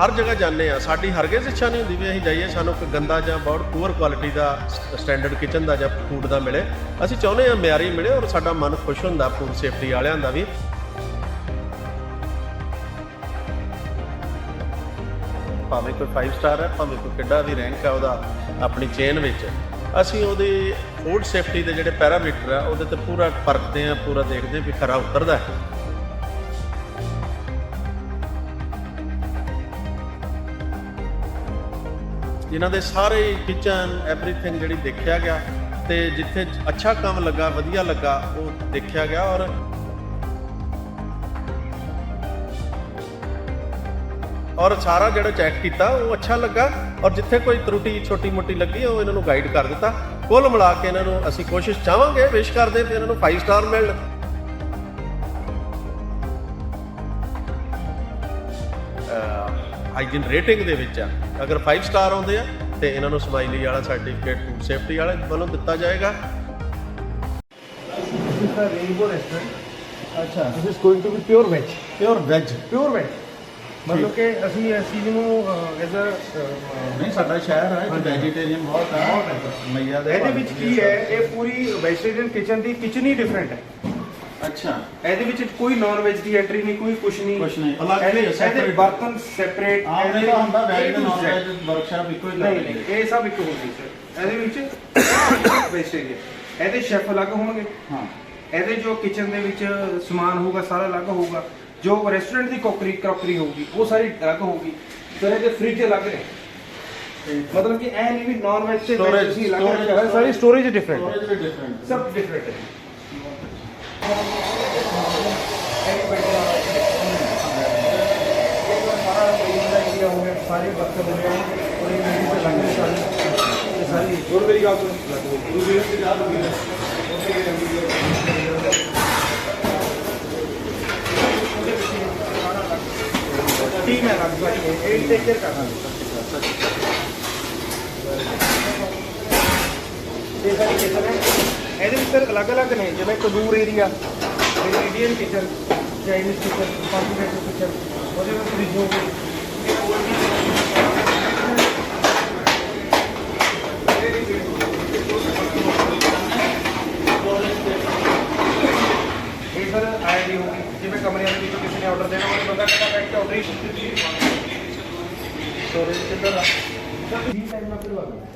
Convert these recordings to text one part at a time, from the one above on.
ਹਰ ਜਗ੍ਹਾ ਜਾਂਦੇ ਆ। ਸਾਡੀ ਹਰਗਿਜ਼ ਇੱਛਾ ਨਹੀਂ ਹੁੰਦੀ ਵੀ ਅਸੀਂ ਜਾਈਏ, ਸਾਨੂੰ ਕੋਈ ਗੰਦਾ ਜਾਂ ਬਹੁਤ ਪੂਅਰ ਕੁਆਲਿਟੀ ਦਾ ਸਟੈਂਡਰਡ ਕਿਚਨ ਦਾ ਜਾਂ ਫੂਡ ਦਾ ਮਿਲੇ। ਅਸੀਂ ਚਾਹੁੰਦੇ ਆ ਮਿਆਰੀ ਮਿਲੇ ਔਰ ਸਾਡਾ ਮਨ ਖੁਸ਼ ਹੁੰਦਾ ਫੂਡ ਸੇਫਟੀ ਵਾਲਿਆਂ ਦਾ ਵੀ। ਭਾਵੇਂ ਕੋਈ 5 ਸਟਾਰ ਹੈ, ਭਾਵੇਂ ਕੋਈ ਕਿੱਡਾ ਵੀ ਰੈਂਕ ਹੈ ਉਹਦਾ ਆਪਣੀ ਚੇਨ ਵਿੱਚ। ਅਸੀਂ ਉਹਦੇ ਫੂਡ ਸੇਫਟੀ ਦੇ ਜਿਹੜੇ ਪੈਰਾਮੀਟਰ ਆ, ਉਹਦੇ ਤੇ ਪੂਰਾ ਪਰਖਦੇ ਆ ਪੂਰਾ ਦੇਖਦੇ ਵੀ ਖਰਾ ਉਤਰਦਾ ਹੈ। ਇਹਨਾਂ ਦੇ ਸਾਰੇ ਕਿਚਨ ਐਵਰੀਥਿੰਗ ਜਿਹੜੀ ਦੇਖਿਆ ਗਿਆ ਤੇ ਜਿੱਥੇ ਅੱਛਾ ਕੰਮ ਲੱਗਾ, ਵਧੀਆ ਲੱਗਾ, ਉਹ ਦੇਖਿਆ ਗਿਆ ਔਰ ਔਰ ਸਾਰਾ ਜਿਹੜਾ ਚੈੱਕ ਕੀਤਾ, ਉਹ ਅੱਛਾ ਲੱਗਾ ਔਰ ਜਿੱਥੇ ਕੋਈ ਤਰੁਟੀ ਛੋਟੀ ਮੋਟੀ ਲੱਗੀ, ਉਹ ਇਹਨਾਂ ਨੂੰ ਗਾਈਡ ਕਰ ਦਿੱਤਾ। ਕੁੱਲ ਮਿਲਾ ਕੇ ਇਹਨਾਂ ਨੂੰ ਅਸੀਂ ਕੋਸ਼ਿਸ਼ ਚਾਹਾਂਗੇ ਵਿਸ਼ ਕਰਦੇ ਤੇ ਇਹਨਾਂ ਨੂੰ 5 ਸਟਾਰ ਮਿਲਣ ਹਾਈਜੀਨ ਰੇਟਿੰਗ ਦੇ ਵਿੱਚ ਆ। ਅਗਰ 5 ਸਟਾਰ ਆਉਂਦੇ ਆ ਤੇ ਇਹਨਾਂ ਨੂੰ ਸਮਾਈਲੀ ਵਾਲਾ ਸਰਟੀਫਿਕੇਟ ਫੂਡ ਸੇਫਟੀ ਵਾਲੇ ਵੱਲੋਂ ਦਿੱਤਾ ਜਾਏਗਾ। Rainbow Restaurant. ਅੱਛਾ। This is going to be pure veg. Pure veg Pure veg. ਮਤਲਬ ਕਿ ਅਸੀਂ ਇਸ ਚੀਜ਼ ਨੂੰ ਐਜ਼ ਅ ਨਹੀਂ ਸਾਡਾ ਸ਼ਹਿਰ ਹੈ ਹਾਂਜੀ। ਵੈਜੀਟੇਰੀਅਨ ਬਹੁਤ ਬਹੁਤ ਹੈ। ਮਈਆ ਦੇ ਇਹਦੇ ਵਿੱਚ ਕੀ ਹੈ। ਇਹ ਪੂਰੀ ਵੈਜੀਟੇਰੀਅਨ ਕਿਚਨ ਦੀ ਕਿਚਨ ਹੀ ਡਿਫਰੈਂਟ ਹੈ। ਅੱਛਾ ਇਹਦੇ ਵਿੱਚ ਕੋਈ ਨਾਨ ਵੈਜ ਦੀ ਐਂਟਰੀ ਨਹੀਂ ਕੋਈ ਕੁਛ ਨਹੀਂ। ਕੁਛ ਨਹੀਂ, ਅਲੱਗ ਇਹਦੇ- ਹੀ ਹੈ, ਇਹਦੇ separate। ਬਰਤਨ ਸੈਪਰੇਟ ਆਮ ਤਾਂ ਹੁੰਦਾ ਵੈਜ ਤੇ ਨਾਨ ਵੈਜ ਵਰਕਸ਼ਾਪ ਇੱਕੋ ਹੀ ਨਹੀਂ ਨਹੀਂ ਇਹ ਸਭ ਇੱਕ ਹੋਣੀ ਸਰ ਇਹਦੇ ਵਿੱਚ ਵੈਜੀਟੇਰੀਅਨ ਇਹਦੇ ਸ਼ੈਫ ਅਲੱਗ ਹੋਣਗੇ। ਹਾਂ। ਇਹਦੇ ਜੋ ਕਿਚਨ ਦੇ ਵਿੱਚ ਸਮਾਨ ਹੋਊਗਾ ਸਾਰਾ ਅਲੱਗ ਹੋਊਗਾ। ਜੋ ਰੈਸਟੋਰੈਂਟ ਦੀ ਕੋਕਰੀ ਕਰੋਕਰੀ ਹੋਊਗੀ ਉਹ ਸਾਰੀ ਅਲੱਗ ਹੋਊਗੀ। ਫਿਰ ਇਹਦੇ ਫ੍ਰਿਜ ਅਲੱਗ ਨੇ। ਮਤਲਬ ਕਿ ਐ ਨਹੀਂ ਵੀ ਨਾਨ ਵੈਜ ਤੇ Storage- ਵੈਜ ਹੀ ਅਲੱਗ storage- ਹੈ ਸਾਰੀ ਸਟੋਰੇਜ ਡਿਫਰੈਂਟ ਹੈ ਸਟੋਰੇਜ ਵੀ ਡਿਫਰੈਂਟ ਸਭ ਡਿਫਰੈਂਟ ਹੈ। ਸਾਰੇ ਬਰਤਨ ਹੋ ਗਏ ਔਰ ਇਹ ਮੇਰੀ ਤੇ ਲੱਗ ਸਾਰੀ ਇਹ ਸਾਰੀ ਹੋਰ ਮੇਰੀ ਗੱਲ ਸੁਣ ਦੂਜੀ ਦੀ ਗੱਲ ਹੋ ਗਈ ਟੀਮ ਹੈ ਲੱਗ ਸਾਰੀ ਇਹ ਟੇਕ ਕੇਅਰ ਕਰਨਾ ਇਹ ਸਾਰੀ ਕਿਚਨ ਹੈ ਇਹਦੇ ਵਿੱਚ ਸਰ ਅਲੱਗ-ਅਲੱਗ ਨੇ ਜਿਵੇਂ tandoor area Indian kitchen Chinese kitchen continental kitchen ਉਹਦੇ ਵਿੱਚ ਫ੍ਰਿਜ ਹੋ ਗਈ ਇਹ ਸਰ ਆਈਡੀ ਹੋਗੀ ਜਿਵੇਂ ਕਮਰਿਆਂ ਦੇ ਵਿੱਚੋਂ ਕਿਸੇ ਨੇ ਆਰਡਰ ਦੇਣਾ ਹੋਵੇ ਬੰਦਾ ਕਹਿੰਦਾ ਬੈਠ ਕੇ ਆਰਡਰ ਹੀ ਸਟੋਰੇਜ ਕਿੱਧਰ ਆ ਸਰ ਜੀ ਟਾਈਮ ਨਾਲ ਕਰਵਾ ਲਓ ਠੀਕ ਹੈ बेटा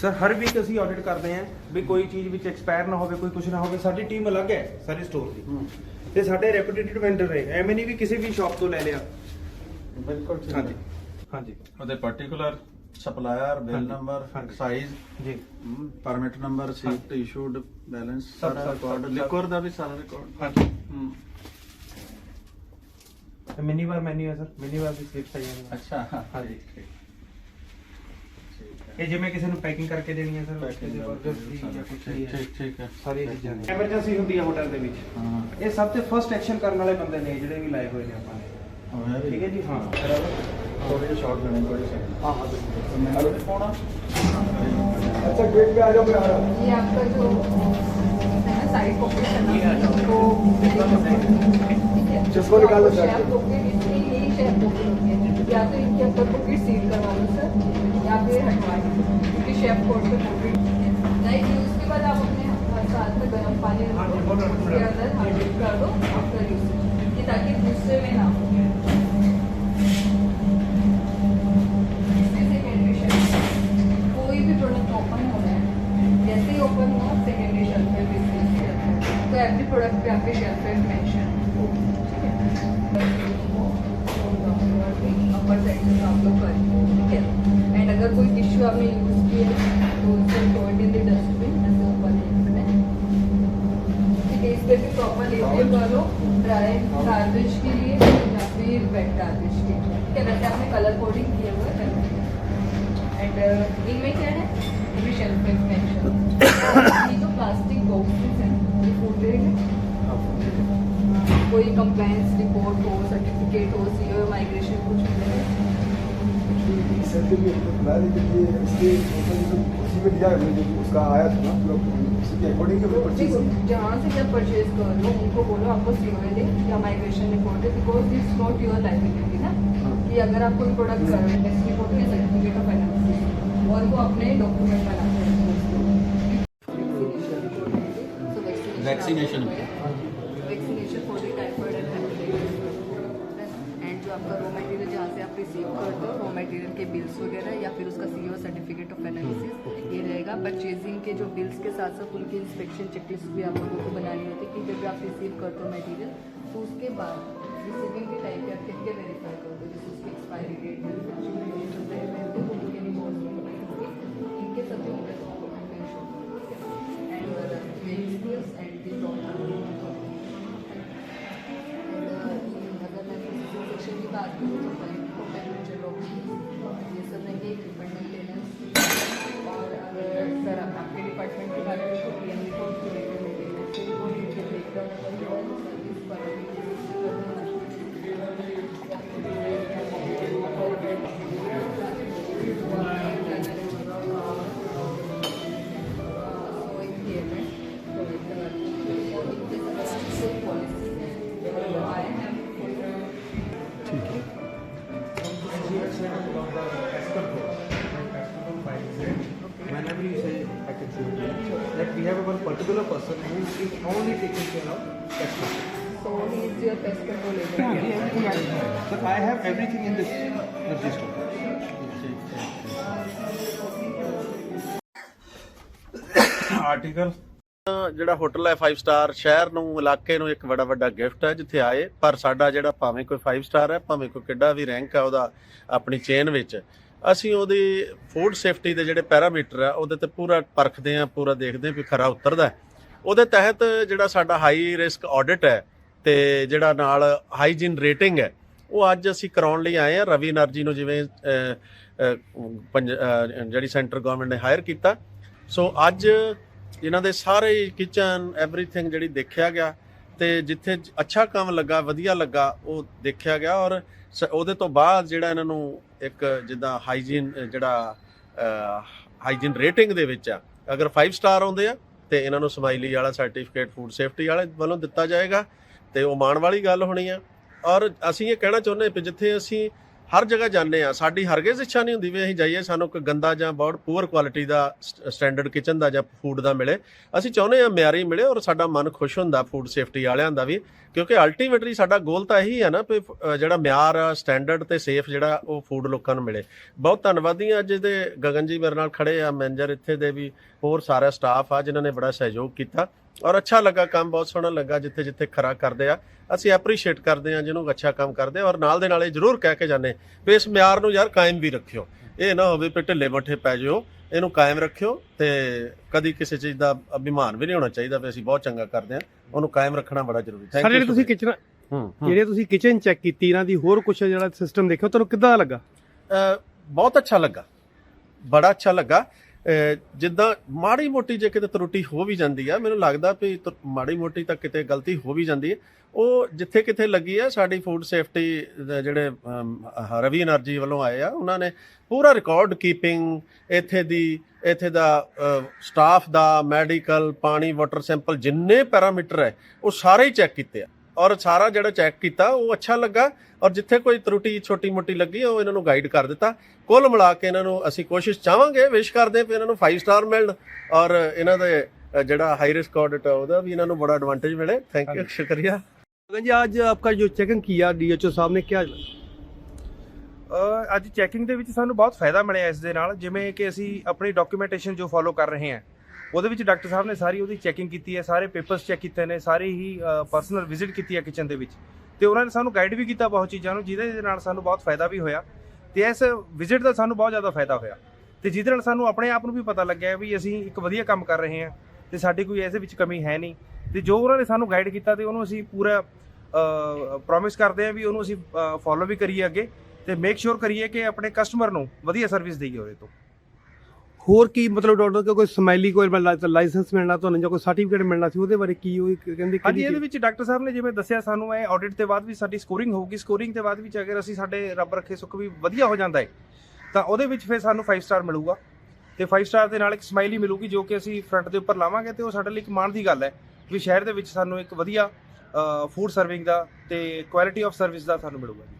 ਸਰ ਹਰ ਵੀਕ ਅਸੀਂ ਆਡਿਟ ਕਰਦੇ ਆਂ ਵੀ ਕੋਈ ਚੀਜ਼ ਵਿੱਚ ਐਕਸਪਾਇਰ ਨਾ ਹੋਵੇ ਕੋਈ ਕੁਝ ਨਾ ਹੋਵੇ। ਸਾਡੀ ਟੀਮ ਅਲੱਗ ਹੈ ਸਾਰੀ ਸਟੋਰ ਦੀ। ਹੂੰ। ਤੇ ਸਾਡੇ ਰੈਪਿਊਟੇਡ ਵੈਂਡਰ ਨੇ ਐਵੇਂ ਨਹੀਂ ਵੀ ਕਿਸੇ ਵੀ ਸ਼ਾਪ ਤੋਂ ਲੈ ਲਿਆ। ਬਿਲਕੁਲ ਠੀਕ। ਹਾਂਜੀ ਹੈ। ਹਾਂਜੀ। ਉਹਦੇ particular supplier bill number. Size ਜੀ। Permit number sheet issued balance ਸਾਰਾ ਰਿਕਾਰਡ ਲਿਕਵਰ ਦਾ ਵੀ ਸਾਰਾ ਰਿਕਾਰਡ ਹਾਂਜੀ। ਹੂੰ। ਮਿਨੀ ਵਾਰ ਮੈਨੂ ਹੈ ਸਰ। ਮਿਨੀ ਵਾਰ ਦੀ ਸਲਿੱਪਸ ਆਈਆਂ ਨੇ ਅੱਛਾ ਹਾਂਜੀ। ਇਹ ਜਿਵੇਂ ਕਿਸੇ ਨੂੰ ਪੈਕਿੰਗ ਕਰਕੇ ਦੇਣੀ ਹੈ ਸਰ ਕਿਸੇ ਬਰਗਰ ਦੀ ਜਾਂ ਕੁਝ ਵੀ ਹੈ। ਠੀਕ ਠੀਕ ਹੈ। ਸਾਰੀਆਂ ਚੀਜ਼ਾਂ ਨੇ। ਐਮਰਜੈਂਸੀ ਹੁੰਦੀ ਹੈ ਹੋਟਲ ਦੇ ਵਿੱਚ। ਹਾਂ। ਇਹ ਸਭ ਤੋਂ ਫਰਸਟ ਐਕਸ਼ਨ ਕਰਨ ਵਾਲੇ ਬੰਦੇ ਨੇ ਜਿਹੜੇ ਵੀ ਲਾਏ ਹੋਏ ਨੇ ਆਪਾਂ ਨੇ। ਠੀਕ ਹੈ ਜੀ? ਹਾਂ। ਥੋੜੇ ਜਿਹਾ ਸ਼ਾਰਟ ਲੈਣੇ ਥੋੜੇ ਸੈਕਿੰਡ ਹਾਂ ਹਾਂ ਬਿਲਕੁਲ। ਮੈਂ ਅਲੱਗ ਫੋਨ ਆ? अच्छा गेट पे आ जाओ मैं आ रहा हूँ ये आपका जो है ना साइड पॉकेट है ना तो चश्मा निकालो सर पॉकेट इसलिए यही शेयर पॉकेट होती है या तो इनके अंदर पॉकेट सील कर लो सर या फिर हटवा लो क्योंकि शेफ कोड पे पॉकेट नहीं फिर उसके बाद आप अपने हाथ- साथ में गर्म पानी हाँ जी, रखो बोलो, बोलो। उसके अंदर हाथ dip कर दो आफ्टर यूज कि ताकि गुस्से में ना हो इसमें सेकेंडरी शेल्फ कोई भी प्रोडक्ट ओपन हो रहा है जैसे ही ओपन हुआ सेकेंडरी शेल्फ पे बिजनेस रहता है तो एवरी प्रोडक्ट पे आपके शेल्फ पे मेंशन अपर साइड से आप लोग कर ठीक है एंड अगर कोई टिश्यू आपने यूज़ किया है तो उसको throw it in the dustbin ऐसे ऊपर है इस पे भी प्रॉपर लेबल करो ड्राई गार्बेज के लिए या फिर वेट गार्निश किट है ठीक है वैसे आपने कलर कोडिंग किया हुआ है एंड इनमें क्या है? ये शेल्फ एक्सटेंशन ये जो प्लास्टिक बॉक्सेस हैं ये फ़ूड ग्रेड है? कोई कंप्लायंस रिपोर्ट हो सर्टिफिकेट हो सीओ माइग्रेशन कुछ भी है सर्टिफिकेट तो फ़िलहाल के लिए इसके उसी में दिया है हमने उसका आया था ना पूरा उसी के अकॉर्डिंग ही परचेज जहाँ से जब परचेज कर लो उनको बोलो आपको सीओ दे या माइग्रेशन रिपोर्ट है because it's not your liability ना। कि अगर आप कोई प्रोडक्ट कर रहे हैं टेस्ट रिपोर्ट या सर्टिफिकेट ऑफ़ एनालिसिस और वो अपने डॉक्यूमेंट बनाते हैं. वैक्सीनेशन के बिल्स वगैरह या फिर उसका सीओ सर्टिफिकेट ऑफ़ एनालिसिस ये रहेगा। परचेजिंग के जो बिल्स के साथ साथ उनकी इंस्पेक्शन चेकलिस्ट भी आप लोगों को बनानी होती है कि जब आप रिसीव करते हो मटेरियल तो उसके बाद रिसीविंग के टाइम पे आप वेरीफाई करते हो जैसे उसकी एक्सपायरी डेट इनके सभी uh, की बात करूँ तो person who is only taking care of pest. So he is your pest control agent. But I have everything in this register. Article ਜਿਹੜਾ ਹੋਟਲ ਹੈ 5 ਸਟਾਰ ਸ਼ਹਿਰ ਨੂੰ, ਇਲਾਕੇ ਨੂੰ ਇੱਕ ਬੜਾ ਵੱਡਾ ਗਿਫਟ ਹੈ, ਜਿੱਥੇ ਆਏ ਪਰ ਸਾਡਾ ਜਿਹੜਾ ਭਾਵੇਂ ਕੋਈ 5 ਸਟਾਰ ਹੈ, ਭਾਵੇਂ ਕੋਈ ਕਿੱਡਾ ਵੀ ਰੈਂਕ ਹੈ, ਉਹਦਾ ਆਪਣੀ ਚੇਨ ਵਿੱਚ ਅਸੀਂ ਉਹਦੀ ਫੂਡ ਸੇਫਟੀ ਦੇ ਜਿਹੜੇ ਪੈਰਾਮੀਟਰ ਆ ਉਹਦੇ ਤੇ ਪੂਰਾ ਪਰਖਦੇ ਆ ਪੂਰਾ ਦੇਖਦੇ ਆ ਵੀ ਖਰਾ ਉਤਰਦਾ ਹੈ। ਉਹਦੇ ਤਹਿਤ ਜਿਹੜਾ ਸਾਡਾ ਹਾਈ ਰਿਸਕ ਆਡਿਟ ਹੈ ਤੇ ਜਿਹੜਾ ਨਾਲ ਹਾਈਜੀਨ ਰੇਟਿੰਗ ਹੈ, ਉਹ ਅੱਜ ਅਸੀਂ ਕਰਾਉਣ ਲਈ ਆਏ ਆ ਰਵੀ ਨਰਜੀ ਨੂੰ ਜਿਵੇਂ ਜਿਹੜੀ ਸੈਂਟਰ ਗਵਰਨਮੈਂਟ ਨੇ ਹਾਇਰ ਕੀਤਾ। ਸੋ ਅੱਜ ਇਹਨਾਂ ਦੇ ਸਾਰੇ ਕਿਚਨ ਐਵਰੀਥਿੰਗ ਜਿਹੜੀ ਦੇਖਿਆ ਗਿਆ ਤੇ ਜਿੱਥੇ ਅੱਛਾ ਕੰਮ ਲੱਗਾ, ਵਧੀਆ ਲੱਗਾ, ਉਹ ਦੇਖਿਆ ਗਿਆ ਔਰ ਉਹਦੇ ਤੋਂ ਬਾਅਦ ਜਿਹੜਾ ਇਹਨਾਂ ਨੂੰ ਇੱਕ ਜਿੱਦਾਂ ਹਾਈਜੀਨ ਜਿਹੜਾ ਹਾਈਜੀਨ ਰੇਟਿੰਗ ਦੇ ਵਿੱਚ ਆ। ਅਗਰ 5 ਸਟਾਰ ਆਉਂਦੇ ਆ ਤੇ ਇਹਨਾਂ ਨੂੰ ਸਮਾਈਲੀ ਵਾਲਾ ਸਰਟੀਫਿਕੇਟ ਫੂਡ ਸੇਫਟੀ ਵਾਲੇ ਵੱਲੋਂ ਦਿੱਤਾ ਜਾਏਗਾ ਤੇ ਉਹ ਮਾਣ ਵਾਲੀ ਗੱਲ ਹੋਣੀ ਆ। ਔਰ ਅਸੀਂ ਇਹ ਕਹਿਣਾ ਚਾਹੁੰਦੇ ਹਾਂ ਕਿ ਜਿੱਥੇ ਅਸੀਂ ਹਰ ਜਗ੍ਹਾ ਜਾਂਦੇ ਆ ਸਾਡੀ ਹਰਗਿਜ਼ ਇੱਛਾ ਨਹੀਂ ਹੁੰਦੀ ਵੀ ਅਸੀਂ ਜਾਈਏ, ਸਾਨੂੰ ਕੋਈ ਗੰਦਾ ਜਾਂ ਬਹੁਤ ਪੂਅਰ ਕੁਆਲਿਟੀ ਦਾ ਸਟੈਂਡਰਡ ਕਿਚਨ ਦਾ ਜਾਂ ਫੂਡ ਦਾ ਮਿਲੇ। ਅਸੀਂ ਚਾਹੁੰਦੇ ਆ ਮਿਆਰੀ ਮਿਲੇ ਔਰ ਸਾਡਾ ਮਨ ਖੁਸ਼ ਹੁੰਦਾ ਫੂਡ ਸੇਫਟੀ ਵਾਲਿਆਂ ਦਾ ਵੀ। ਕਿਉਂਕਿ ਅਲਟੀਮੇਟਲੀ ਸਾਡਾ ਗੋਲ ਤਾਂ ਇਹੀ ਹੈ ਨਾ ਵੀ ਜਿਹੜਾ ਮਿਆਰ ਆ ਸਟੈਂਡਰਡ ਤੇ ਸੇਫ ਜਿਹੜਾ ਉਹ ਫੂਡ ਲੋਕਾਂ ਨੂੰ ਮਿਲੇ। ਬਹੁਤ ਧੰਨਵਾਦੀ ਆ ਅੱਜ ਦੇ ਗਗਨ ਜੀ ਮੇਰੇ ਨਾਲ ਖੜੇ ਆ। ਮੈਨੇਜਰ ਇੱਥੇ ਦੇ ਵੀ ਹੋਰ ਸਾਰਾ ਸਟਾਫ ਆ ਜਿਨ੍ਹਾਂ ਨੇ ਬੜਾ ਸਹਿਯੋਗ ਕੀਤਾ। ਔਰ ਅੱਛਾ ਲੱਗਾ ਕੰਮ ਬਹੁਤ ਸੋਹਣਾ ਲੱਗਾ ਜਿੱਥੇ ਜਿੱਥੇ ਖਰਾ ਕਰਦੇ ਆ। ਅਸੀਂ ਐਪਰੀਸ਼ੀਏਟ ਕਰਦੇ ਆ ਜਿਹਨੂੰ ਅੱਛਾ ਕੰਮ ਕਰਦੇ ਔਰ ਨਾਲ ਦੇ ਨਾਲ ਇਹ ਜ਼ਰੂਰ ਕਹਿ ਕੇ ਜਾਂਦੇ ਵੀ ਇਸ ਮਿਆਰ ਨੂੰ ਯਾਰ ਕਾਇਮ ਵੀ ਰੱਖਿਓ। ਇਹ ਨਾ ਹੋਵੇ ਵੀ ਢਿੱਲੇ ਮੱਠੇ ਪੈ ਜਿਓ ਇਹਨੂੰ ਕਾਇਮ ਰੱਖਿਓ ਤੇ ਕਦੀ ਕਿਸੇ ਚੀਜ਼ ਦਾ ਅਭਿਮਾਨ ਵੀ ਨਹੀਂ ਹੋਣਾ ਚਾਹੀਦਾ ਵੀ ਅਸੀਂ ਬਹੁਤ ਚੰਗਾ ਕਰਦੇ ਆ ਉਹਨੂੰ ਕਾਇਮ ਰੱਖਣਾ ਬੜਾ ਜ਼ਰੂਰੀ ਥੈਂਕ ਸਰ ਯੂ ਜਿਹੜੇ ਤੁਸੀਂ ਕਿਚਨ ਜਿਹੜੇ ਤੁਸੀਂ ਕਿਚਨ ਚੈੱਕ ਕੀਤੀ ਇਹਨਾਂ ਦੀ ਹੋਰ ਕੁਝ ਜਿਹੜਾ ਸਿਸਟਮ ਦੇਖਿਓ ਤੁਹਾਨੂੰ ਕਿੱਦਾਂ ਲੱਗਾ? ਬਹੁਤ ਅੱਛਾ ਲੱਗਾ। ਬੜਾ ਅੱਛਾ ਲੱਗਾ। ਜਿੱਦਾਂ ਮਾੜੀ ਮੋਟੀ ਜੇ ਕਿਤੇ ਤਰੁੱਟੀ ਹੋ ਵੀ ਜਾਂਦੀ ਆ, ਮੈਨੂੰ ਲੱਗਦਾ ਵੀ ਮਾੜੀ ਮੋਟੀ ਤਾਂ ਕਿਤੇ ਗਲਤੀ ਹੋ ਵੀ ਜਾਂਦੀ ਹੈ ਉਹ ਜਿੱਥੇ ਕਿਤੇ ਲੱਗੀ ਆ, ਸਾਡੀ ਫੂਡ ਸੇਫਟੀ ਜਿਹੜੇ ਰਵੀ એનર્ਜੀ ਵੱਲੋਂ ਆਏ ਆ, ਉਹਨਾਂ ਨੇ ਪੂਰਾ ਰਿਕਾਰਡ ਕੀਪਿੰਗ, ਇੱਥੇ ਦੀ, ਇੱਥੇ ਦਾ ਸਟਾਫ ਦਾ, ਮੈਡੀਕਲ, ਪਾਣੀ, ਵਾਟਰ ਸੈਂਪਲ, ਜਿੰਨੇ ਪੈਰਾਮੀਟਰ ਹੈ, ਉਹ ਸਾਰੇ ਚੈੱਕ ਕੀਤੇ ਆ। ਔਰ ਸਾਰਾ ਜਿਹੜਾ ਚੈੱਕ ਕੀਤਾ ਉਹ ਅੱਛਾ ਲੱਗਾ ਔਰ ਜਿੱਥੇ ਕੋਈ ਤਰੁਟੀ ਛੋਟੀ ਮੋਟੀ ਲੱਗੀ ਉਹ ਇਹਨਾਂ ਨੂੰ ਗਾਈਡ ਕਰ ਦਿੱਤਾ। ਕੁੱਲ ਮਿਲਾ ਕੇ ਇਹਨਾਂ ਨੂੰ ਅਸੀਂ ਕੋਸ਼ਿਸ਼ ਚਾਹਾਂਗੇ ਵਿਸ਼ ਕਰਦੇ ਪਏ ਇਹਨਾਂ ਨੂੰ 5 ਸਟਾਰ ਮਿਲਣ ਔਰ ਇਹਨਾਂ ਦੇ ਜਿਹੜਾ ਹਾਈ ਰਿਸਕ ਆਡਿਟ ਹੈ ਉਹਦਾ ਵੀ ਇਹਨਾਂ ਨੂੰ ਬੜਾ ਐਡਵਾਂਟੇਜ ਮਿਲੇ। ਥੈਂਕ ਯੂ ਸ਼ੁਕਰੀਆ। ਗਗन ਜੀ ਅੱਜ ਆਪਕਾ ਜੋ ਚੈਕਿੰਗ ਕੀਤਾ ਡੀਐਚਓ ਸਾਹਿਬ ਨੇ ਕਿਹਾ ਅੱਜ ਚੈਕਿੰਗ ਦੇ ਵਿੱਚ ਸਾਨੂੰ ਬਹੁਤ ਫਾਇਦਾ ਮਿਲਿਆ ਇਸ ਦੇ ਨਾਲ ਜਿਵੇਂ ਕਿ ਅਸੀਂ ਆਪਣੀ ਡਾਕੂਮੈਂਟੇਸ਼ਨ ਜੋ ਫੋਲੋ ਕਰ ਰਹੇ ਹਾਂ ਉਹਦੇ ਵਿੱਚ ਡਾਕਟਰ ਸਾਹਿਬ ਨੇ ਸਾਰੀ ਉਹਦੀ ਚੈਕਿੰਗ ਕੀਤੀ ਹੈ, ਸਾਰੇ ਪੇਪਰਸ ਚੈੱਕ ਕੀਤੇ ਨੇ, ਸਾਰੇ ਹੀ ਪਰਸਨਲ ਵਿਜ਼ਿਟ ਕੀਤੀ ਹੈ ਕਿਚਨ ਦੇ ਵਿੱਚ। ਤੇ ਉਹਨਾਂ ਨੇ ਸਾਨੂੰ ਗਾਈਡ ਵੀ ਕੀਤਾ ਬਹੁਤ ਚੀਜ਼ਾਂ ਨੂੰ, ਜਿਹਦੇ ਨਾਲ ਸਾਨੂੰ ਬਹੁਤ ਫਾਇਦਾ ਵੀ ਹੋਇਆ। ਤੇ ਇਸ ਵਿਜ਼ਿਟ ਦਾ ਸਾਨੂੰ ਬਹੁਤ ਜ਼ਿਆਦਾ ਫਾਇਦਾ ਹੋਇਆ। ਤੇ ਜਿਹਦੇ ਨਾਲ ਸਾਨੂੰ ਆਪਣੇ ਆਪ ਨੂੰ ਵੀ ਪਤਾ ਲੱਗਿਆ ਵੀ ਅਸੀਂ ਇੱਕ ਵਧੀਆ ਕੰਮ ਕਰ ਰਹੇ ਹਾਂ ਤੇ ਸਾਡੀ ਕੋਈ ਐਸੇ ਵਿੱਚ ਕਮੀ ਹੈ ਨਹੀਂ। ਤੇ ਜੋ ਉਹਨਾਂ ਨੇ ਸਾਨੂੰ ਗਾਈਡ ਕੀਤਾ ਤੇ ਉਹਨੂੰ ਅਸੀਂ ਪੂਰਾ ਪ੍ਰੋਮਿਸ ਕਰਦੇ ਹਾਂ ਵੀ ਉਹਨੂੰ ਅਸੀਂ ਫੋਲੋ ਵੀ ਕਰੀਏ ਅੱਗੇ ਤੇ ਮੇਕ ਸ਼ੋਰ ਕਰੀਏ ਕਿ ਆਪਣੇ ਕਸਟਮਰ ਨੂੰ ਵਧੀਆ ਸਰਵਿਸ ਦਈਏ ਉਹਦੇ ਤੋਂ। ਹੋਰ ਕੀ ਮਤਲਬ ਡਾਕਟਰ ਕੋ ਕੋਈ ਸਮਾਈਲੀ ਕੋਈ ਲਾਇਸੈਂਸ ਮਿਲਣਾ ਤੁਹਾਨੂੰ ਜਾਂ ਕੋਈ ਸਰਟੀਫਿਕੇਟ ਮਿਲਣਾ ਸੀ ਉਹਦੇ ਬਾਰੇ ਕੀ ਉਹ ਕਹਿੰਦੇ ਹਾਂਜੀ ਕਿਹੜੀ ਇਹਦੇ ਵਿੱਚ ਡਾਕਟਰ ਸਾਹਿਬ ਨੇ ਜਿਵੇਂ ਦੱਸਿਆ ਸਾਨੂੰ ਇਹ ਆਡਿਟ ਤੇ ਬਾਅਦ ਵੀ ਸਾਡੀ ਸਕੋਰਿੰਗ ਹੋਊਗੀ ਸਕੋਰਿੰਗ ਤੇ ਬਾਅਦ ਵਿੱਚ ਅਗਰ ਅਸੀਂ ਸਾਡੇ ਰੱਬ ਰੱਖੇ ਸੁੱਖ ਵੀ ਵਧੀਆ ਹੋ ਜਾਂਦਾ ਹੈ ਤਾਂ ਉਹਦੇ ਵਿੱਚ ਫਿਰ ਸਾਨੂੰ 5 ਸਟਾਰ ਮਿਲੂਗਾ। ਤੇ 5 ਸਟਾਰ ਦੇ ਨਾਲ ਇੱਕ ਸਮਾਈਲੀ ਮਿਲੂਗੀ ਜੋ ਕਿ ਅਸੀਂ ਫਰੰਟ ਦੇ ਉੱਪਰ ਲਾਵਾਂਗੇ ਤੇ ਉਹ ਸਾਡੇ ਲਈ ਇੱਕ ਮਾਣ ਦੀ ਗੱਲ ਹੈ ਵੀ ਸ਼ਹਿਰ ਦੇ ਵਿੱਚ ਸਾਨੂੰ ਇੱਕ ਵਧੀਆ ਫੂਡ ਸਰਵਿੰਗ ਦਾ ਤੇ ਕੁਆਲਿਟੀ ਆਫ ਸਰਵਿਸ ਦਾ ਸਾਨੂੰ ਮਿਲੂਗਾ